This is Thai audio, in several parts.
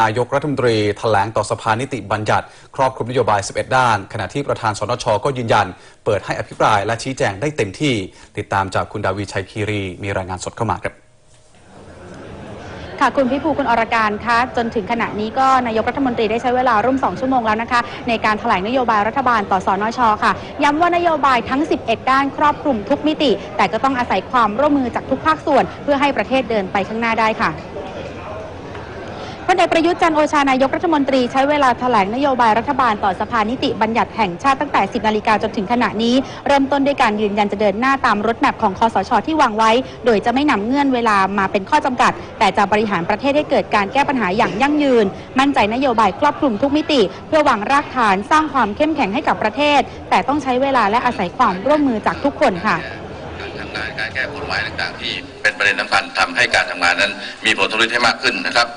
นายกรัฐมนตรีแถลงต่อสภานิติบัญญัติ ครอบคลุมนโยบาย 11 ด้าน ขณะที่ประธานสนชก็ยืนยัน เปิดให้อภิปรายและชี้แจงได้เต็มที่ ติดตามจากคุณดาวีชัยคีรี มีรายงานสดเข้ามาครับค่ะคุณพิภูคุณอรการคะจนถึงขณะนี้ก็นายกรัฐมนตรีได้ใช้เวลาร่วม 2 ชั่วโมงแล้วนะคะ ในการแถลงนโยบายรัฐบาลต่อสอนชค่ะ ย้ำว่านโยบายทั้ง 11 ด้านครอบคลุมทุกมิติ แต่ก็ต้องอาศัยความร่วมมือจากทุกภาคส่วน เพื่อให้ประเทศเดินไปข้างหน้าได้ค่ะ พลเอกประยุทธ์จันโอชานายกรัฐมนตรีใช้เวลาแถลงนโยบายรัฐบาลต่อสภานิติบัญญัติแห่งชาติตั้งแต่ 10 นาฬิกาจนถึงขณะนี้ เริ่มต้นด้วยการยืนยันจะเดินหน้าตามรถแมพของคอสชที่วางไว้ โดยจะไม่นำเงื่อนเวลามาเป็นข้อจำกัด แต่จะบริหารประเทศให้เกิดการแก้ปัญหาอย่างยั่งยืน มั่นใจนโยบายครอบคลุมทุกมิติ เพื่อวางรากฐานสร้างความเข้มแข็งให้กับประเทศ แต่ต้องใช้เวลาและอาศัยความร่วมมือจากทุกคนค่ะ การแก้กฎหมายต่างๆ ที่เป็นประเด็นสำคัญทำให้การทำงานนั้น มีผลผลิตให้มากขึ้นนะครับ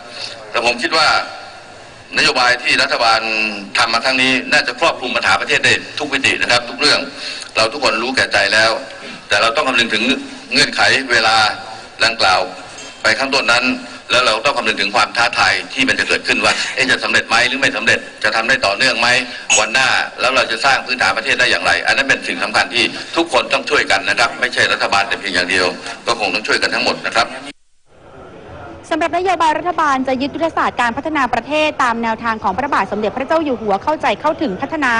แต่ผมคิดว่านโยบายที่รัฐบาลทำมาทั้งนี้ น่าจะครอบคลุมปัญหาประเทศได้ทุกมิตินะครับ ทุกเรื่องเราทุกคนรู้แก่ใจแล้ว แต่เราต้องคำนึงถึงเงื่อนไขเวลาดังกล่าว ไปข้างต้นนั้น แล้วเราต้องคำนึงถึงความท้าทายที่มันจะเกิดขึ้นว่าจะสำเร็จไหมหรือไม่สำเร็จจะทำได้ต่อเนื่องไหมวันหน้าแล้วเราจะสร้างพื้นฐานประเทศได้อย่างไร อันนั้นเป็นสิ่งสำคัญที่ทุกคนต้องช่วยกันนะครับ ไม่ใช่รัฐบาลแต่เพียงอย่างเดียว ก็คงต้องช่วยกันทั้งหมดนะครับ นโยบายรัฐบาลจะยึดยุทธศาสตร์การพัฒนาประเทศตามแนวทางของพระบาทสมเด็จพระเจ้าอยู่หัวเข้าใจเข้าถึงพัฒนา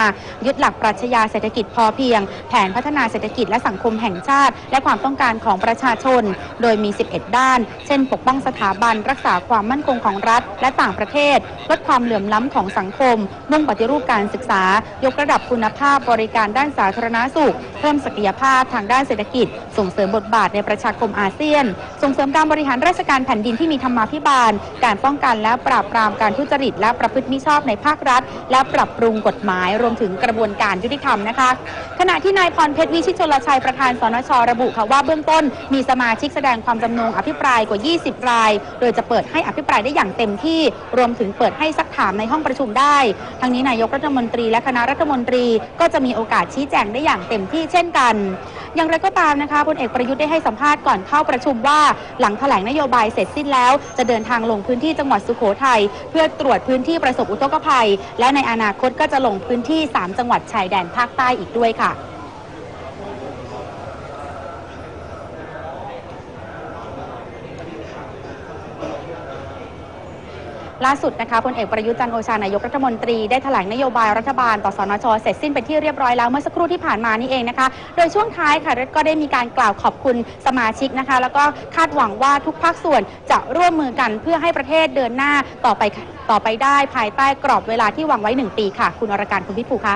ยึดหลักปรัชญาเศรษฐกิจพอเพียง แผนพัฒนาเศรษฐกิจและสังคมแห่งชาติ และความต้องการของประชาชน โดยมี 11 ด้าน เช่น ปกป้องสถาบัน รักษาความมั่นคงของรัฐ และต่างประเทศ ลดความเหลื่อมล้ำของสังคม มุ่งปฏิรูปการศึกษา ยกระดับคุณภาพบริการด้านสาธารณสุข เพิ่มศักยภาพทางด้านเศรษฐกิจ ส่งเสริมบทบาทในประชาคมอาเซียน ส่งเสริมการบริหารราชการแผ่นดินที่มีธรรมาภิบาล การป้องกันและปราบปรามการทุจริตและประพฤติมิชอบในภาครัฐ และปรับปรุงกฎหมาย รวมถึงกระบวนการยุติธรรมนะคะ ขณะที่นายพรเพชรวิชิตชลชัยประธานสนชระบุค่ะว่าเบื้องต้นมีสมาชิกแสดงความจำนงอภิปรายกว่า 20 ราย โดยจะเปิดให้อภิปรายได้อย่างเต็มที่ รวมถึงเปิดให้ซักถามในห้องประชุมได้ ทั้งนี้นายกรัฐมนตรีและคณะรัฐมนตรีก็จะมีโอกาสชี้แจงได้อย่างเต็มที่เช่นกัน อย่างไรก็ตามนะคะพลเอกประยุทธ์ได้ให้สัมภาษณ์ก่อนเข้าประชุมว่า หลังแถลงนโยบายเสร็จสิ้นแล้ว จะเดินทางลงพื้นที่จังหวัดสุโขทัยเพื่อตรวจพื้นที่ประสบอุทกภัย และในอนาคตก็จะลงพื้นที่ 3 จังหวัดชายแดนภาคใต้อีกด้วยค่ะ ล่าสุดนะคะพลเอกประยุทธ์จันทร์โอชานายกรัฐมนตรีได้แถลงนโยบายรัฐบาลต่อสนชเสร็จสิ้นเป็นที่เรียบร้อยแล้วเมื่อสักครู่ที่ผ่านมานี่เองนะคะ โดยช่วงท้ายค่ะก็ได้มีการกล่าวขอบคุณสมาชิกนะคะ แล้วก็คาดหวังว่าทุกภาคส่วนจะร่วมมือกันเพื่อให้ประเทศเดินหน้าต่อไปต่อไปได้ภายใต้กรอบเวลาที่วางไว้หนึ่งปีค่ะ คุณอรการคุณพิภูคะ